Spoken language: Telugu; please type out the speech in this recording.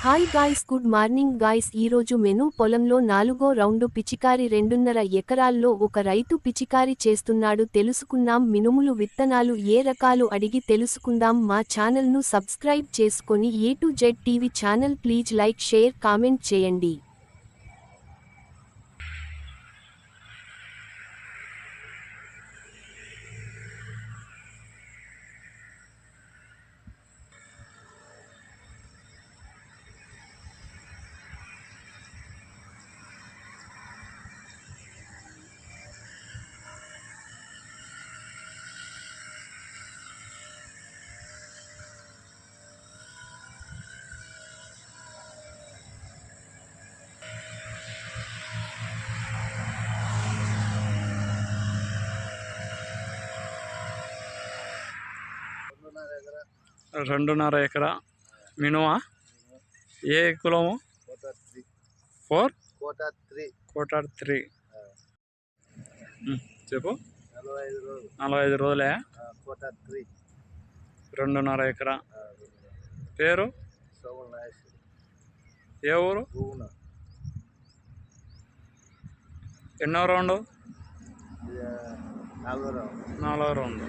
Hi guys good morning guys. ఈరోజు మెను పొలంలో నాలుగో రౌండు పిచికారి రెండున్నర ఎకరాల్లో ఒక రైతు పిచికారి చేస్తున్నాడు. తెలుసుకుందాం మినుములు విత్తనాలు ఏ రకాలు అడిగి తెలుసుకుందాం. మా ఛానల్ను సబ్స్క్రైబ్ చేసుకొని A to Z TV channel please like share comment చేయండి. రెండున్నర ఎకరా. మినుమా ఏ కులము? ఫోర్? కోటా త్రీ. కోటార్ త్రీ చెప్పు. నలభై ఐదు రోజులు. కోటా త్రీ రెండున్నర ఎకరా. పేరు? ఏ ఊరు? ఎన్నో రౌండ్? నాలుగో రావు నాలుగో రౌండ్.